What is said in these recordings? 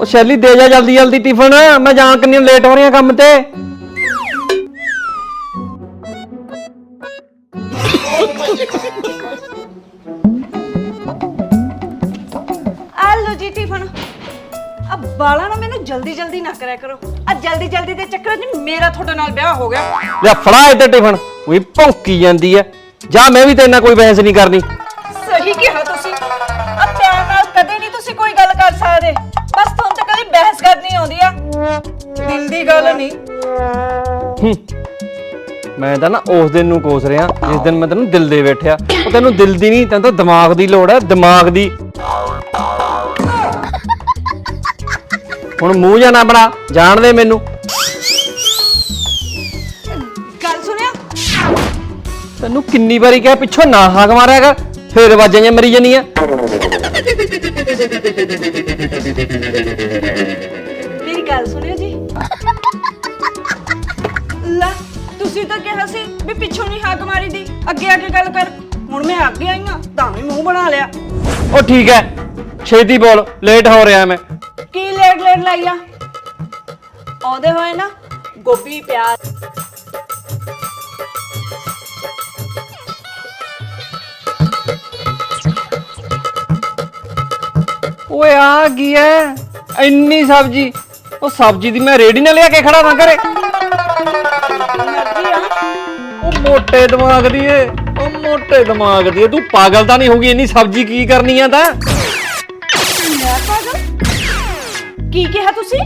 ਉਹ ਸ਼ੈਲੀ ਦੇ ਜਾ ਜਲਦੀ ਜਲਦੀ ਟਿਫਨ ਮੈਂ ਜਾਣ ਕਿੰਨੀ ਲੇਟ ਹੋ ਰਿਹਾ ਕੰਮ ਤੇ। ਆ ਲੋ ਜੀ ਟਿਫਨ। ਆ ਬਾਲਾ ਨਾ ਮੈਨੂੰ ਜਲਦੀ ਜਲਦੀ ਨਾ ਕਰਿਆ ਕਰੋ। ਆ ਜਲਦੀ ਜਲਦੀ ਦੇ ਚੱਕਰ 'ਚ ਮੇਰਾ ਤੁਹਾਡੇ ਨਾਲ ਵਿਆਹ ਹੋ ਗਿਆ। ਲੈ ਫੜਾ ਇੱਥੇ ਟਿਫਨ ਉਹੀ ਭੌਂਕੀ ਜਾਂਦੀ ਐ ਜਾ ਮੈਂ ਵੀ ਤੇਰੇ ਨਾਲ ਕੋਈ ਬਹਿਸ ਨਹੀਂ ਕਰਨੀ। ਮੈਂ ਤਾਂ ਨਾ ਉਸ ਦਿਨ ਨੂੰ ਕੋਸ ਰਿਹਾ ਜਿਸ ਦਿਨ ਮੈਂ ਤੈਨੂੰ ਦਿਲ ਦੇ ਬੈਠਿਆ। ਉਹ ਤੈਨੂੰ ਦਿਲ ਦੀ ਨਹੀਂ ਤੈਨੂੰ ਤਾਂ ਦਿਮਾਗ ਦੀ ਲੋੜ ਹੈ ਦਿਮਾਗ ਦੀ। ਹੁਣ ਮੂੰਹ ਜਾਂ ਨਾ ਬਣਾ ਜਾਣ ਦੇ ਮੈਨੂੰ। ਗੱਲ ਸੁਣਿਆ? ਤੈਨੂੰ ਕਿੰਨੀ ਵਾਰੀ ਕਿਹਾ ਪਿੱਛੋਂ ਨਾ ਹਾਕ ਮਾਰਿਆ ਕਰ ਫੇਰ ਵਾਜਾਂ ਜਾਂ ਮਰੀ ਜਾਨੀਆਂ। ਮੇਰੀ ਗੱਲ ਸੁਣਿਓ ਜੀ। ਤੁਸੀਂ ਤਾਂ ਕਿਹਾ ਸੀ ਵੀ ਪਿੱਛੋਂ ਨਹੀਂ ਹਾਕ ਮਾਰੀ ਦੀ ਅੱਗੇ ਆ ਕੇ ਗੱਲ ਕਰ। ਹੁਣ ਮੈਂ ਅੱਗੇ ਆਈ ਆ ਤਾਂ ਵੀ ਮੂੰਹ ਬਣਾ ਲਿਆ। ਉਹ ਠੀਕ ਹੈ। ਛੇਤੀ ਬੋਲ ਲੇਟ ਹੋ ਰਿਹਾ ਮੈਂ। ਕੀ ਲੇਟ ਲੇਟ ਲਾਈਆ ਆਉਂਦੇ ਹੋਏ ਨਾ ਗੋਭੀ ਪਿਆਜ਼। ਓਏ ਆ ਕੀ ਐ ਇੰਨੀ ਸਬਜ਼ੀ। ਉਹ ਸਬਜ਼ੀ ਦੀ ਮੈਂ ਰੇੜੀ ਨਾਲ ਲਿਆ ਕੇ ਖੜਾ ਵਾਂ ਘਰੇ। ਮੋਟੇ ਦਿਮਾਗ ਦੀ ਏ। ਉਹ ਮੋਟੇ ਦਿਮਾਗ ਦੀ ਏ। ਤੂੰ ਪਾਗਲ ਤਾਂ ਨਹੀਂ ਹੋਗੀ ਇੰਨੀ ਸਬਜ਼ੀ ਕੀ ਕਰਨੀ ਆ ਤਾਂ? ਮੈਂ ਪਾਗਲ? ਕੀ ਕਿਹਾ ਤੁਸੀਂ?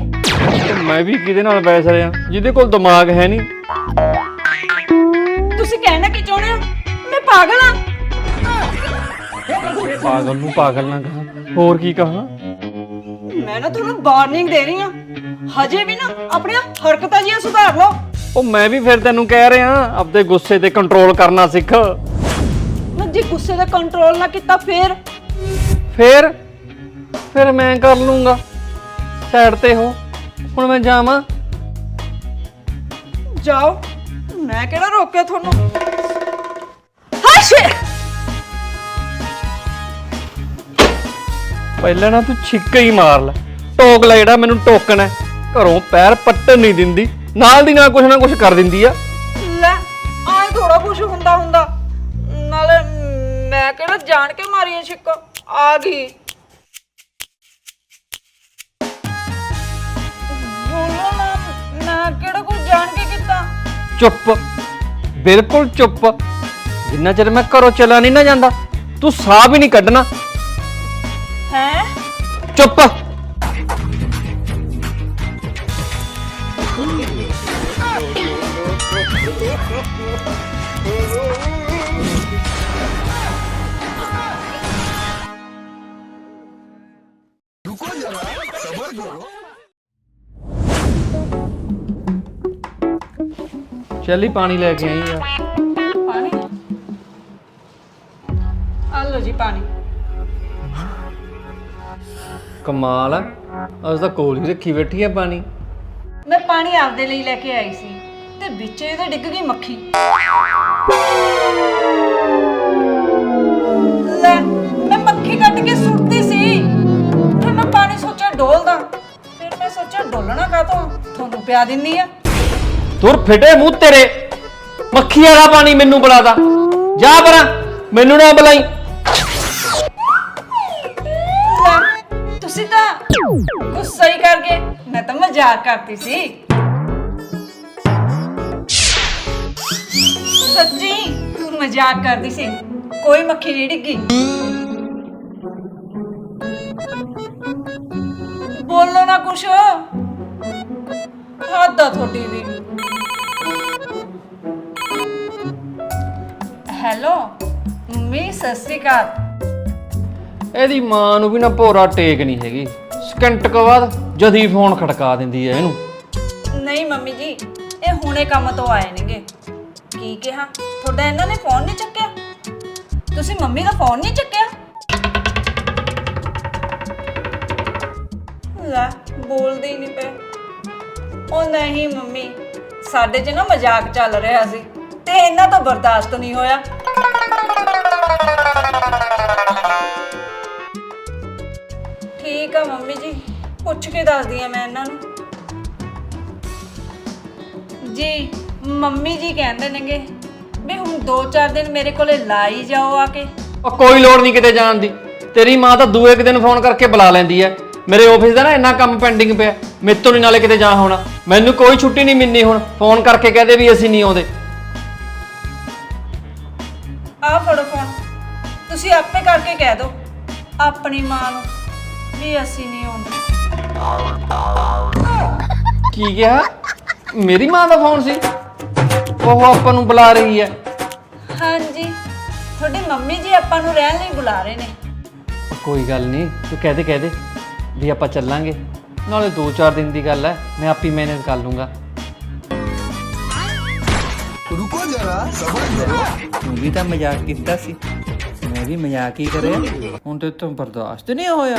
ਮੈਂ ਵੀ ਕਿਹਦੇ ਨਾਲ ਬੈਸ ਰਿਹਾ? ਜਿਹਦੇ ਕੋਲ ਦਿਮਾਗ ਹੈ ਨਹੀਂ। ਤੁਸੀਂ ਕਹਿਣਾ ਕੀ ਚਾਹੁੰਦੇ ਹੋ? ਮੈਂ ਪਾਗਲ ਆ ਪਾਗਲ ਨੂੰ ਪਾਗਲ ਨਾ ਕਹਾ। ਹੋਰ ਕੀ ਕਹਾ? ਮੈਂ ਨਾ ਤੁਹਾਨੂੰ ਵਾਰਨਿੰਗ ਦੇ ਰਹੀ ਆ ਹਜੇ ਵੀ ਨਾ ਆਪਣੀਆਂ ਹਰਕਤਾਂ ਜੀਆਂ ਸੁਧਾਰ ਲਓ। ਉਹ ਮੈਂ ਵੀ ਫਿਰ ਤੈਨੂੰ ਕਹਿ ਰਿਹਾ ਆਪਦੇ ਗੁੱਸੇ ਤੇ ਕੰਟਰੋਲ ਕਰਨਾ ਸਿੱਖ। ਨਾ ਜੇ ਗੁੱਸੇ ਦਾ ਕੰਟਰੋਲ ਨਾ ਕੀਤਾ ਫੇਰ? ਫਿਰ? ਫਿਰ ਮੈਂ ਕਰ ਲੂੰਗਾ। ਸਾਈਡ ਤੇ ਹੋ। ਹੁਣ ਮੈਂ ਜਾਵਾਂ। ਜਾਓ। ਮੈਂ ਕਿਹੜਾ ਰੋਕਿਆ ਤੁਹਾਨੂੰ? ਹਾਸ਼ੇ! ਪਹਿਲਾਂ ਨਾ ਤੂੰ ਛਿੱਕਾ ਹੀ ਮਾਰ ਲੈ। ਟੋਕ ਲੈ ਜਿਹੜਾ ਮੈਨੂੰ ਟੋਕਣਾ। ਹੈ। ਘਰੋਂ ਪੈਰ ਪੱਟਣ ਨਹੀਂ ਦਿੰਦੀ। ਨਾਲ ਦੀ ਨਾਲ ਕੁਛ ਨਾ ਕੁਛ ਕਰ ਦਿੰਦੀ ਆ। ਲੈ ਆਏ ਥੋੜਾ ਕੁਝ ਹੁੰਦਾ ਹੁੰਦਾ। ਨਾਲੇ ਮੈਂ ਕਿਹੜਾ ਜਾਣ ਕੇ ਮਾਰੀ ਛਿੱਕ ਆ ਗਈ। ਬੋਲੋ ਨਾ ਮੈਂ ਕਿਹੜਾ ਕੁਝ ਜਾਣ ਕੇ ਕੀਤਾ? ਚੁੱਪ ਬਿਲਕੁਲ ਚੁੱਪ। ਜਿੰਨਾ ਚਿਰ ਮੈਂ ਘਰੋਂ ਚਲਾ ਨਹੀਂ ਨਾ ਜਾਂਦਾ ਤੂੰ ਸਾਹ ਵੀ ਨਹੀਂ ਕੱਢਣਾ। ਹੈ? ਚੁੱਪ। ਚੱਲੀ ਪਾਣੀ ਲੈ ਕੇ ਆਈ ਆ। ਪਾਣੀ? ਆ ਲਓ ਜੀ ਪਾਣੀ। ਕਮਾਲ ਆ। ਅੱਜ ਤਾਂ ਕੋਲ ਹੀ ਰੱਖੀ ਬੈਠੀ ਆ ਪਾਣੀ। ਮੈਂ ਪਾਣੀ ਆਪਦੇ ਲਈ ਲੈ ਕੇ ਆਈ ਸੀ। ਤੇ ਵਿੱਚ ਇਹਦੇ ਡਿੱਗ ਗਈ ਮੱਖੀ। ਲੈ ਮੈਂ ਮੱਖੀ ਕੱਢ ਕੇ ਸੁੱਟਦੀ ਸੀ। ਫਿਰ ਮੈਂ ਪਾਣੀ ਸੋਚਿਆ ਡੋਲਦਾ। ਫਿਰ ਮੈਂ ਸੋਚਿਆ ਡੋਲਣਾ ਕਾਤੋਂ ਤੁਹਾਨੂੰ ਪਿਆ ਦਿੰਨੀ ਆ। ਤੁਰ ਫਿਟੇ ਮੂੰਹ ਤੇਰੇ। ਮੱਖੀ ਵਾਲਾ ਪਾਣੀ ਮੈਨੂੰ ਬੁਲਾਦਾ। ਜਾ ਪਰਾਂ ਮੈਨੂੰ ਨਾ ਬੁਲਾਈ। ਲੈ ਤੁਸੀਂ ਤਾਂ ਗੁੱਸਾ ਹੀ ਕਰ ਗਏ। ਮੈਂ ਤਾਂ ਮਜ਼ਾਕ ਕਰਤੀ ਸੀ। ਸੱਚੀ? ਮਜ਼ਾਕ ਕਰਦੀ ਸੀ। ਕੋਈ ਮੱਖੀ ਨਹੀਂ ਡਿੱਗੀ। ਬੋਲੋ ਨਾ ਕੁਛ। ਹੱਦ ਆ ਤੁਹਾਡੀ ਵੀ। ਹੈਲੋ ਮੰਮੀ ਸਤਿ ਸ਼੍ਰੀ ਅਕਾਲ। ਇਹਦੀ ਮਾਂ ਨੂੰ ਵੀ ਨਾ ਭੋਰਾ ਟੇਕ ਨਹੀਂ ਹੈਗੀ। ਸਕਿੰਟ ਕੁ ਬਾਅਦ ਜਦੀ ਫੋਨ ਖੜਕਾ ਦਿੰਦੀ ਐ ਇਹਨੂੰ। ਨਹੀਂ ਮੰਮੀ ਜੀ ਇਹ ਹੁਣੇ ਕੰਮ ਤੋਂ ਆਏ ਨੇਗੇ। ਕੀ ਕਿਹਾ? ਤੁਹਾਡਾ ਇਹਨਾਂ ਨੇ ਫੋਨ ਨਹੀਂ ਚੱਕਿਆ? ਤੁਸੀਂ ਮੰਮੀ ਦਾ ਫੋਨ ਨਹੀਂ ਚੱਕਿਆ? ਲੈ, ਬੋਲਦੇ ਹੀ ਨਹੀਂ ਪਏ ਉਹ ਨਹੀਂ ਮੰਮੀ, ਸਾਡੇ 'ਚ ਨਾ ਮਜ਼ਾਕ ਚੱਲ ਰਿਹਾ ਸੀ ਤੇ ਇਹਨਾਂ ਤੋਂ ਬਰਦਾਸ਼ਤ ਨਹੀਂ ਹੋਇਆ। ਠੀਕ ਆ ਮੰਮੀ ਜੀ, ਪੁੱਛ ਕੇ ਦੱਸਦੀ ਆ ਮੈਂ ਇਹਨਾਂ ਨੂੰ। ਜੀ ਮੰਮੀ ਜੀ ਕਹਿੰਦੇ ਨੇਗੇ ਵੀ ਹੁਣ 2-4 ਦਿਨ ਮੇਰੇ ਕੋਲੇ ਲਾਈ ਜਾਓ ਆ ਕੇ। ਉਹ ਕੋਈ ਲੋੜ ਨਹੀਂ ਕਿਤੇ ਜਾਣ ਦੀ। ਤੇਰੀ ਮਾਂ ਤਾਂ ਦੂਏ ਕੁ ਦਿਨ ਫੋਨ ਕਰਕੇ ਬੁਲਾ ਲੈਂਦੀ ਐ। ਮੇਰੇ ਆਫਿਸ ਦਾ ਨਾ ਇੰਨਾ ਕੰਮ ਪੈਂਡਿੰਗ ਪਿਆ। ਮੇਤੋਂ ਨਹੀਂ ਨਾਲੇ ਕਿਤੇ ਜਾ ਹੋਣਾ। ਮੈਨੂੰ ਕੋਈ ਛੁੱਟੀ ਨਹੀਂ ਮਿਲਣੀ ਹੁਣ। ਫੋਨ ਕਰਕੇ ਕਹਦੇ ਵੀ ਅਸੀਂ ਨਹੀਂ ਆਉਂਦੇ। ਆਹ ਫੜੋ ਫੋਨ। ਤੁਸੀਂ ਆਪੇ ਕਰਕੇ ਕਹਿ ਦਿਓ ਆਪਣੀ ਮਾਂ ਨੂੰ ਵੀ ਅਸੀਂ ਨਹੀਂ ਆਉਂਦੇ। ਕੀ ਕਿਹਾ? ਮੇਰੀ ਮਾਂ ਦਾ ਫੋਨ ਸੀ? ਉਹ ਆਪਾਂ ਨੂੰ ਬੁਲਾ ਰਹੀ ਹੈ। ਹਾਂਜੀ ਤੁਹਾਡੀ ਮੰਮੀ ਜੀ ਆਪਾਂ ਨੂੰ ਰਹਿਣ ਲਈ ਬੁਲਾ ਰਹੇ ਨੇ। ਕੋਈ ਗੱਲ ਨਹੀਂ ਤੂੰ ਕਹਿ ਦੇ ਕਹਿ ਦੇ ਵੀ ਆਪਾਂ ਚੱਲਾਂਗੇ। ਨਾਲੇ 2-4 ਦਿਨ ਦੀ ਗੱਲ ਹੈ ਮੈਂ ਆਪੀ ਮੈਨੇਜ ਕਰ ਲੂੰਗਾ। ਰੁਕੋ ਜਰਾ ਸਬਰ ਕਰੋ ਤੂੰ ਵੀ ਤਾਂ ਮਜ਼ਾਕ ਕੀਤਾ ਸੀ। ਮੈਂ ਵੀ ਮਜ਼ਾਕ ਹੀ ਕਰਿਆ। ਹੁਣ ਤੇ ਤੂੰ ਬਰਦਾਸ਼ਤ ਨਹੀਂ ਹੋਇਆ।